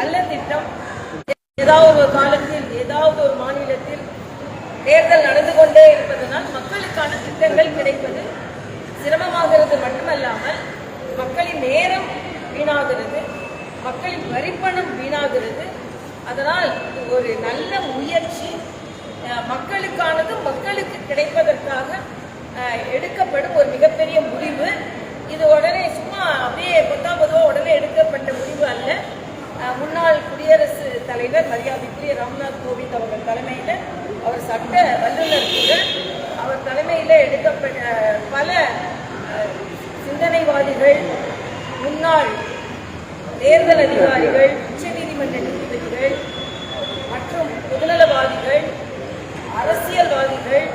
நல்ல திட்டம். ஏதாவது ஒரு காலத்தில் ஏதாவது ஒரு மாநிலத்தில் தேர்தல் நடந்து கொண்டே இருப்பதனால் மக்களுக்கான திட்டங்கள் கிடைப்பது. சிரமமாகிறது மட்டுமல்லாமல் மக்களின் நேரம் வீணாகிறது. மக்களின் வரிப்பணம் வீணாகிறது. அதனால் ஒரு நல்ல முயற்சி. மக்களுக்கானது மக்களுக்கு கிடைப்பதற்காக எடுக்கப்படும் ஒரு மிகப்பெரிய முடிவு. இது உடனே சும்மா அப்படியே பொத்தா பொதுவாக உடனே எடுக்கப்பட்ட முடிவு அல்ல. முன்னாள் குடியரசு தலைவர் மரியாதைக்குரிய ராம்நாத் கோவிந்த் அவர்கள் தலைமையில் அவர் சட்ட வல்லுநர் கூட அவர் தலைமையில் எடுக்கப்பட்ட பல சிந்தனைவாதிகள் முன்னாள் தேர்தல் அதிகாரிகள் உச்சநீதிமன்ற நீதிபதிகள் மற்றும் பொதுநலவாதிகள் அரசியல்வாதிகள்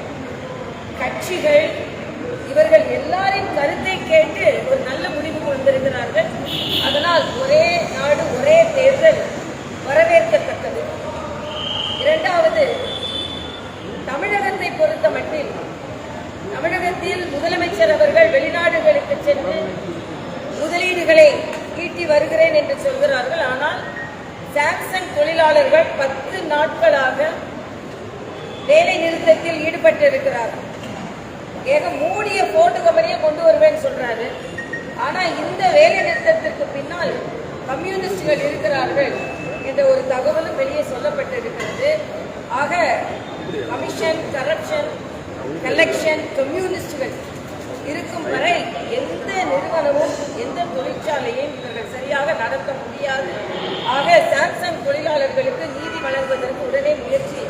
கட்சிகள் இவர்கள் எல்லாரின் கருத்தை கேட்டு ஒரு நல்ல முடிவு வந்திருக்கிறார்கள் அதனால் ஒரே நாடு ஒரே தேர்தல் வரவேற்கத்தக்கது. இரண்டாவது தமிழகத்தை பொறுத்த மட்டில் தமிழகத்தில் முதலமைச்சர் அவர்கள் வெளிநாடுகளுக்கு சென்று முதலீடுகளை ஈட்டி வருகிறேன் என்று சொல்கிறார்கள். ஆனால் சாம்சங் தொழிலாளர்கள் பத்து நாட்களாக வேலை நிறுத்தத்தில் ஈடுபட்டிருக்கிறார்கள். ஏக மூடிய போட்டு கம்பெனியை கொண்டு வருவேன்னு சொல்றாரு. ஆனா இந்த வேலை நிறுத்தத்திற்கு பின்னால் கம்யூனிஸ்டுகள் இருக்கிறார்கள் என்ற ஒரு தகவலும் வெளியே சொல்லப்பட்டிருக்கிறது. ஆக கமிஷன் கரப்ஷன் கலெக்ஷன் கம்யூனிஸ்டுகள் இருக்கும் வரை எந்த நிறுவனமும் எந்த தொழிற்சாலையும் இவர்கள் சரியாக நடத்த முடியாது. ஆக சாம்சங் தொழிலாளர்களுக்கு நீதி வழங்குவதற்கு உடனே முயற்சி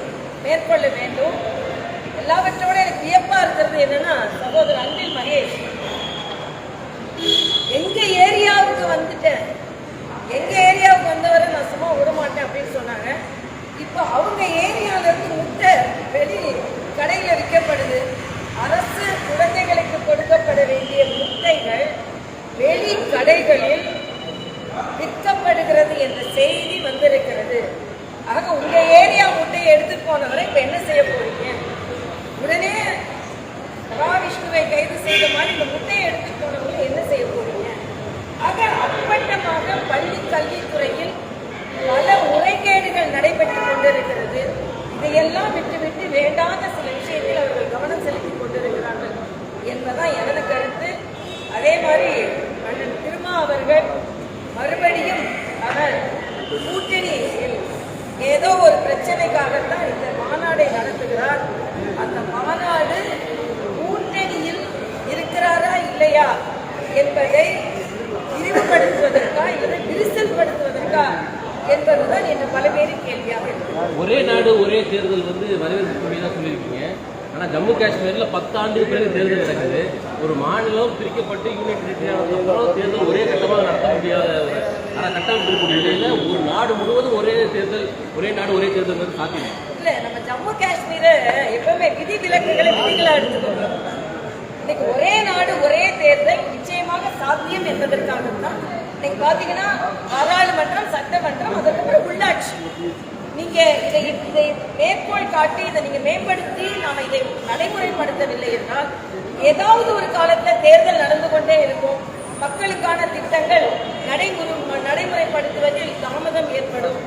மேற்கொள்ள வேண்டும். எல்லாவற்றோட எனக்கு வியப்பா இருக்கிறது என்னன்னா சகோதரர் அன்பில் மகேஷ். விட்டேன் எங்கள் எங்க ஏரியாவுக்கு வந்தவரை நான் சும்மா விட மாட்டேன் அப்படின்னு சொன்னாங்க. இப்போ அவங்க ஏரியால இருந்து முட்டை வெளி கடையில விற்கப்படுது. அரசு குழந்தைகளுக்கு கொடுக்கப்பட வேண்டிய முட்டைகள் வெளி கடைகளில் விற்கப்படுகிறது என்ற செய்தி வந்திருக்கிறது. ஆக உங்க ஏரியா முட்டையை எடுத்துட்டு போனவரை இப்ப என்ன செய்ய போறீங்க? உடனே மகாவிஷ்ணுவை கைது செய்த மாதிரி இந்த முட்டை எடுத்துட்டு போனவங்க என்ன செய்ய போறீங்க ஆக அப்பட்டமாக பள்ளி கல்வித்துறையில் பல முறைகேடுகள் நடைபெற்றுக் கொண்டிருக்கிறது. இதையெல்லாம் விட்டுவிட்டு வேண்டாத சில விஷயத்தில் அவர்கள் கவனம் செலுத்திக் கொண்டிருக்கிறார்கள் என்பதான் எனது கருத்து. அதே மாதிரி அண்ணன் திருமா அவர்கள் மறுபடியும் அவர் கூட்டணியில் ஏதோ ஒரு பிரச்சனைக்காகத்தான் இந்த மாநாடை நடத்துகிறார். அந்த மாநாடு கூட்டணியில் இருக்கிறாரா இல்லையா என்பதை விரிவுபடுத்துவதற்கா இல்லை விரிசல்படுத்துவதற்கா என்பதுதான் என்று பல பேரின் கேள்வியாக ஒரே நாடு ஒரே தேர்தல் வந்து வரவேற்கக்கூடிய தான் சொல்லியிருக்கீங்க. ஆனால் ஜம்மு காஷ்மீரில் பத்தாண்டுக்கு பிறகு தேர்தல் நடக்குது. ஒரு மாநிலம் பிரிக்கப்பட்டு யூனிட் தேர்தல் ஒரே கட்டமாக நடத்த முடியாத ஒரு ஆனால் கட்டமைப்பு இருக்கக்கூடிய நிலையில் ஒரு நாடு முழுவதும் ஒரே தேர்தல் ஒரே நாடு ஒரே தேர்தல் வந்து சாத்தியம். இல்ல நம்ம ஜம்மு காஷ்மீரை எப்பவுமே விதி விலக்குகளை விதிகளா எடுத்துக்கணும் இன்னைக்கு ஒரே நாடு ஒரே தேர்தல் நிச்சயமாக சாத்தியம் என்பதற்காகத்தான் இன்னைக்கு பாத்தீங்கன்னா பாராளுமன்றம் சட்டமன்றம் அதுக்கப்புறம் உள்ளாட்சி. நீங்க இதை இதை மேற்கோள் காட்டி இதை நீங்க மேம்படுத்தி நாம இதை நடைமுறைப்படுத்தவில்லை என்றால் ஏதாவது ஒரு காலத்துல தேர்தல் நடந்து கொண்டே இருக்கும். மக்களுக்கான திட்டங்கள் நடைமுறை நடைமுறைப்படுத்துவதில் தாமதம் ஏற்படும்.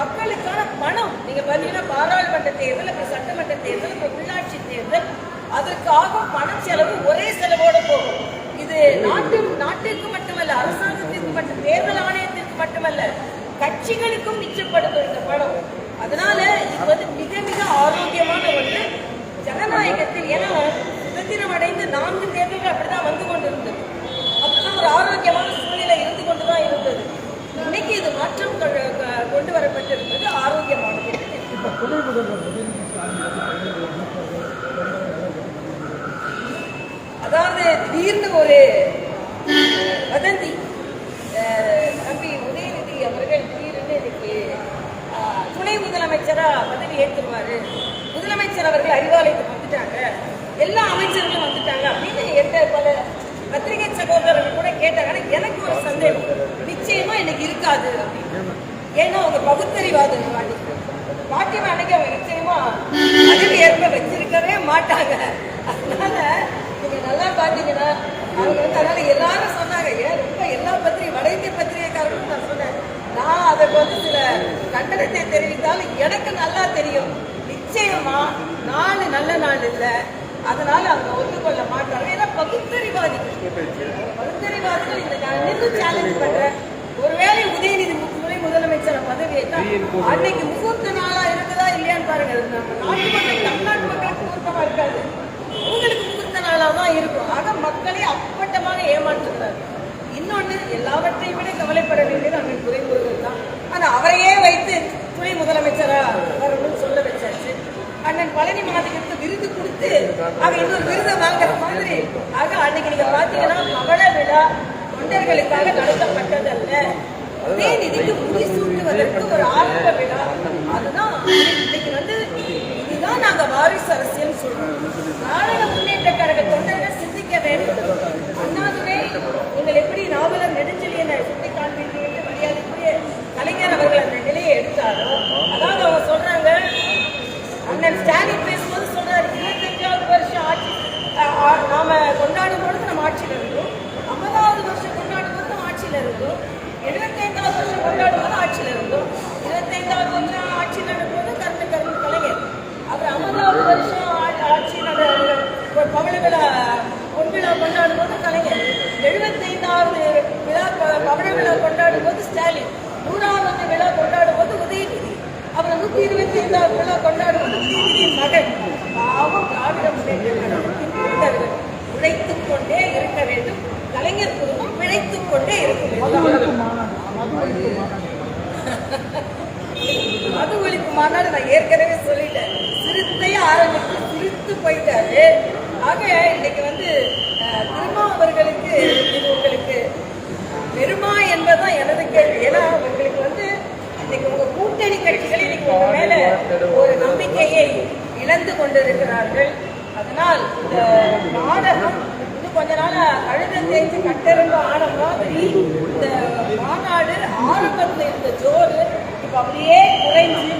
மக்களுக்கான பணம் நீங்க பாத்தீங்கன்னா பாராளுமன்ற தேர்தல் அப்புறம் சட்டமன்ற தேர்தல் அப்புறம் உள்ளாட்சி தேர்தல் அதற்காக பண செலவு ஒரே செலவோட போகும். இது நாட்டு நாட்டிற்கு மட்டுமல்ல அரசாங்கத்திற்கு மட்டும் தேர்தல் ஆணையத்திற்கு மட்டுமல்ல கட்சிகளுக்கும் மிச்சப்படுத்தும் இந்த பணம் அதனால இது வந்து மிக மிக ஆரோக்கியமான ஒன்று ஜனநாயகத்தில் ஏன்னா சுதந்திரம் அடைந்து நான்கு தேர்தல்கள் அப்படிதான் வந்து கொண்டிருந்தது. அப்படிதான் ஒரு ஆரோக்கியமான சூழ்நிலை இருந்து கொண்டுதான் இருந்தது. இன்னைக்கு இது மாற்றம் கொண்டு வரப்பட்டிருப்பது ஆரோக்கியமானது. அதாவது திடீர்னு ஒரு வதந்தி அஹ், தம்பி உதயநிதி அவர்கள் திடீர்னு இன்னைக்கு அஹ், துணை முதலமைச்சரா பதவி ஏற்றுருவாரு முதலமைச்சர் அவர்கள் அறிவாலயத்துக்கு வந்துட்டாங்க. எல்லா அமைச்சர்களும் வந்துட்டாங்க அப்படின்னு எந்த பல பத்திரிகை சகோதரர்கள் கூட கேட்டாங்க. ஆனா எனக்கு ஒரு சந்தேகம். நிச்சயமா எனக்கு இருக்காது அப்படின்னு. ஏன்னா அவங்க பகுத்தறிவாதம் பாட்டி அன்னைக்கு அவங்க நிச்சயமா பதவி ஏற்ப வச்சிருக்கவே மாட்டாங்க. அதனால நீங்க நல்லா பாத்தீங்கன்னா அவங்க வந்து அதனால எல்லாரும் சொன்னாங்க ஏன் ரொம்ப எல்லா பத்திரிகை வட இந்திய பத்திரிகைக்காரர்களும் நான் அதற்கு வந்து சில கண்டனத்தை தெரிவித்தாலும் எனக்கு நல்லா தெரியும். நிச்சயமா நாலு நல்ல நாள் இல்லை. அதனால அவங்க ஒத்துக்கொள்ள மாட்டாங்க. ஏன்னா பகுத்தறிவாதி. பகுத்தறிவாதிகள் இந்த நான் நின்று சேலஞ்ச் பண்றேன். ஒருவேளை உதயநிதி மு- முதலமைச்சர் பதவியேற்றா அன்னைக்கு முகூர்த்த நாளா இருக்குதா இல்லையான்னு பாருங்க. நம்ம நாட்டு மக்கள் தமிழ்நாட்டு மக்களுக்கு முகூர்த்தமா இருக்காது. உங்களுக்கு முகூர்த்த நாளா தான் இருக்கும். ஆக மக்களே அப்பட்டமாக ஏமாற்றுகிறார் இன்னொன்று எல்லாவற்றையும் விட கவலைப்பட வேண்டியது அண்ணன் துறைமுருகன் தான். ஆனால் அவரையே வைத்து துணை முதலமைச்சரா வரணும்னு சொல்ல வச்சாச்சு. அண்ணன் பழனி மாதிரிக்கு விருது கொடுத்து அவ இன்னொரு விருதை வாங்குற மாதிரி. ஆக அன்னைக்கு நீங்க பாத்தீங்கன்னா மகள விழா தொண்டர்களுக்காக நடத்தப்பட்டதல்ல. உதயநிதிக்கு முடிசூட்டுவதற்கு ஒரு ஆரம்ப விழா. அதுதான் இன்னைக்கு வந்து இதுதான் நாங்க வாரிசு அரசியல் சொல்றோம். நாடக முன்னேற்ற கழக தொண்டர்கள் சிந்திக்க வேண்டும். அண்ணாதுரை நீங்கள் எப்படி நாவலர் நெடுஞ்செழியனை சுட்டி காண்பீர்கள் மரியாதைக்குரிய கலைஞர் அவர்கள் அந்த நிலையை எடுத்தாரோ? அதாவது அவங்க சொல்றாங்க அண்ணன் ஸ்டாலின் பேசும்போது சொல்றாரு இருபத்தஞ்சாவது வருஷம் ஆட்சி அஹ், நாம கொண்டாடும் பொழுது நம்ம ஆட்சியில் இருந்தோம். ஐம்பதாவது வருஷம் கொண்டாடும் போது நம்ம ஆட்சியில் இருந்தோம். எழுபத்தைந்தாவது வருஷம் கொண்டாடும் போது ஆட்சியில் இருந்தோம். இருபத்தைந்தாவது வருஷம் ஆட்சி நடக்கும்போது கருத்து கருத்து கலைஞர். அப்புறம் ஐம்பதாவது வருஷம் ஆட்சி நட பவளவிழா பொன்விழா கொண்டாடும் போது கலைஞர். எழுபத்தைந்தாவது விழா ப- பவள விழா கொண்டாடும் போது ஸ்டாலின். நூறாவது விழா கொண்டாடும் போது உதயநிதி. அப்புறம் நூத்தி இருபத்தி ஐந்தாவது விழா கொண்டாடும் போது உதயநிதியின் மகன். பாவம் திராவிட முன்னேற்ற கழகத்தின் தொண்டர்கள் உழைத்துக் கொண்டே இருக்க வேண்டும். கலைஞர் குடும்பம் பிழைத்துக் கொண்டே இருக்க வேண்டும். மது ஒழிப்பு மாநாடு. நான் ஏற்கனவே சொல்லிட்டேன். சிறுத்தையே ஆரம்பித்து சிரித்து போயிட்டாரு. ஆக இன்னைக்கு வந்து அஹ், திருமா அவர்களுக்கு இது உங்களுக்கு பெருமா என்பதுதான் எனது கேள்வி. ஏன்னா உங்களுக்கு வந்து இன்னைக்கு உங்க கூட்டணி கட்சிகள் இன்னைக்கு உங்க மேல ஒரு நம்பிக்கையை இழந்து கொண்டிருக்கிறார்கள். அதனால் இந்த நாடகம் இன்னும் கொஞ்ச நாள் கழுத தேய்ச்சி கட்டெரும்பு ஆன மாதிரி இந்த மாநாடு ஆரம்பத்தில் இருந்த ஜோறு இப்ப அப்படியே குறைஞ்சு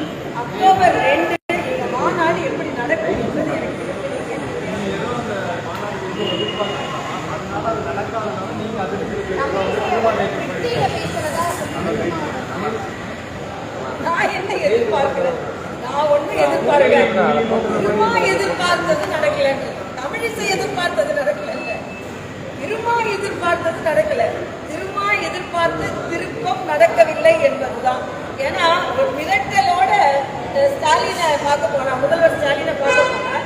அக்டோபர் ரெண்டு இந்த மாநாடு எப்படி நடக்கும் என்பது எனக்கு தெரியல. நான் என்ன எதிர்பார்க்கிறேன் நான் ஒண்ணும் எதிர்பார்க்கிறேன் திருமா எதிர்பார்த்தது நடக்கல. தமிழிசை எதிர்பார்த்தது நடக்கல. திருமா எதிர்பார்த்தது நடக்கல. திருமா திருப்பம் நடக்கவில்லை என்பதுதான். ஏன்னா ஒரு மிரட்டலோட ஸ்டாலினை பார்க்க போனா முதல்வர் ஸ்டாலினை பார்க்க போனா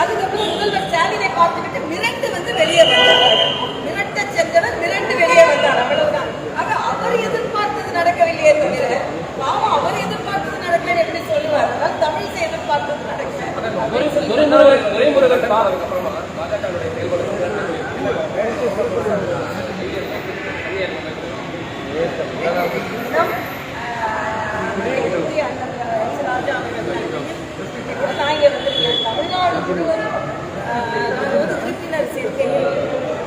அதுக்கப்புறம் முதல்வர் ஸ்டாலினை பார்த்துக்கிட்டு மிரண்டு வந்து வெளியே வந்தார். மிரட்ட சென்றவர் மிரண்டு வெளியே வந்தார் அவ்வளவுதான். ஆக அவர் எதிர்பார்த்தது நடக்கவில்லையே தவிர பாவம் அவர் எதிர்பார்த்தது நடக்கல எப்படி சொல்லுவார்? அதாவது தமிழிசை அண்ணன் தமிழ்நாடு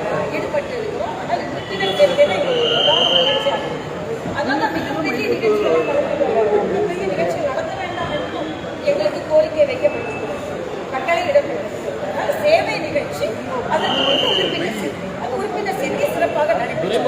ஆஹ், ஈடுபட்டு இருக்கிறோம் ஆனால் உறுப்பினர் சேர்க்கையில வந்து உறுப்பினர் சேர்க்கை சிறப்பாக நடைபெற்று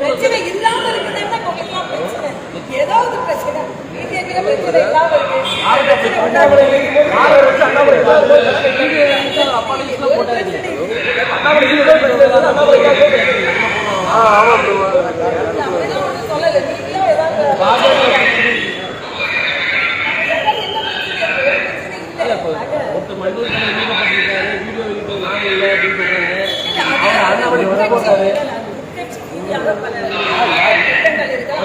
பிரச்சனை இல்லாம பிரச்சனை ஏதாவது பிரச்சனை. ஆமா எங்க பிரச்சனை இல்லாம இருக்கு பிரச்சனை உண்டாகுது. ஒரு பிரச்சனை இருக்கு. அப்படிலாம் ஒண்ணும் சொல்லல நீங்களும் ஏதாவது என்ன பிரச்சனை இருக்கு? ஒரு பிரச்சனை இல்ல, இல்லை. இப்போ ஆக- ஒருத்தர் மண்டூர் தலைவர் நீக்கப்பட்டிருக்காரு வீடியோ வெளியிட்டு நாங்க இல்லை அப்படின்னு சொல்றாங்க இல்ல, அது அவர் அண்ணாமலை உட்கட்சி போட்டாரு இல்ல, அது உட்கட்சி ரீதியாக பல திட்டங்கள் இருக்கு.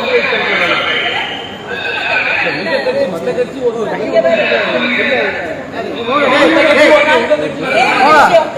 இந்த கட்சி ஒரு இங்க வேற ஒரே ஒரு விஷயம்,